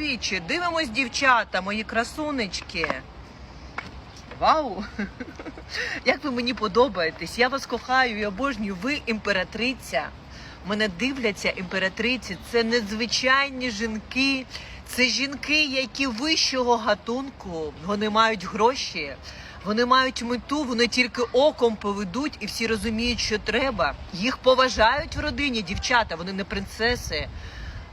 чоловіче. Дивимось, дівчата, мої красунечки. Вау! Як ви мені подобаєтесь? Я вас кохаю і обожнюю. Ви імператриця. Мене дивляться імператриці. Це незвичайні жінки. Це жінки, які вищого гатунку. Вони мають гроші, вони мають мету, вони тільки оком поведуть і всі розуміють, що треба. Їх поважають в родині, дівчата, вони не принцеси.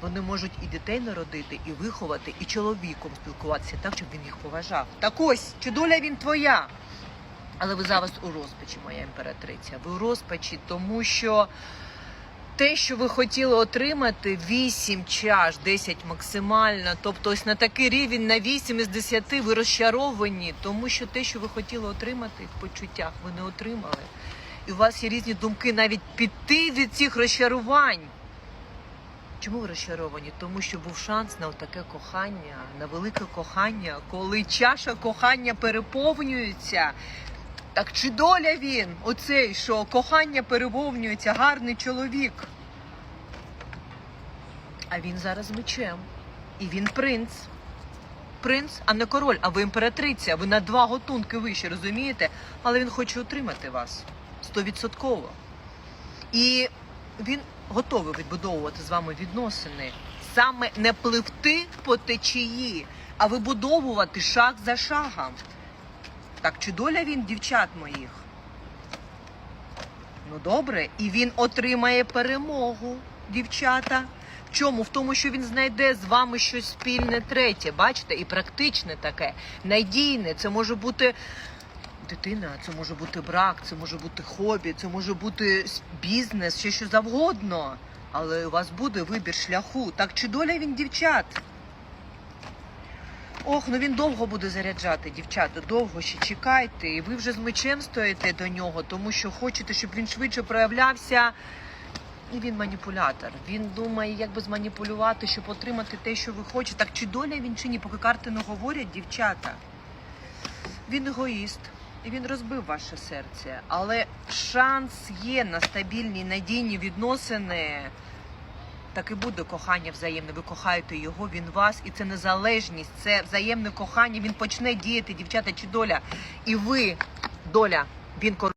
Вони можуть і дітей народити, і виховати, і чоловіком спілкуватися так, щоб він їх поважав. Так ось, чи доля він твоя? Але ви зараз у розпачі, моя імператриця. Ви у розпачі, тому що те, що ви хотіли отримати, 8 чаш, 10 максимально. Тобто, ось на такий рівень на 8 із 10 ви розчаровані, тому що те, що ви хотіли отримати в почуттях, ви не отримали. І у вас є різні думки навіть піти від цих розчарувань. Чому ви розчаровані? Тому що був шанс на таке кохання, на велике кохання, коли чаша кохання переповнюється. Так чи доля він, оцей, що кохання переповнюється, гарний чоловік. А він зараз мечем. І він принц. Принц, а не король, а ви імператриця. Ви на два готунки вище, розумієте? Але він хоче отримати вас стовідсотково. І він готовий відбудовувати з вами відносини. Саме не пливти по течії, а вибудовувати шаг за шагом. Так чи доля він дівчат моїх? Ну добре, і він отримає перемогу, дівчата. В чому? В тому, що він знайде з вами щось спільне третє, бачите, і практичне таке, надійне. Це може бути дитина, це може бути брак, це може бути хобі, це може бути бізнес, ще що завгодно. Але у вас буде вибір шляху. Так чи доля він дівчат? Ох, ну він довго буде заряджати, дівчата, довго ще чекайте. І ви вже з мечем стоїте до нього, тому що хочете, щоб він швидше проявлявся. І він маніпулятор. Він думає, як би зманіпулювати, щоб отримати те, що ви хочете. Так чи доля він чи ні, поки карти не говорять, дівчата. Він егоїст. І він розбив ваше серце. Але шанс є на стабільні, надійні відносини. Так і буде кохання взаємне. Ви кохаєте його, він вас, і це незалежність, це взаємне кохання. Він почне діяти, дівчата чи доля. І ви, доля, він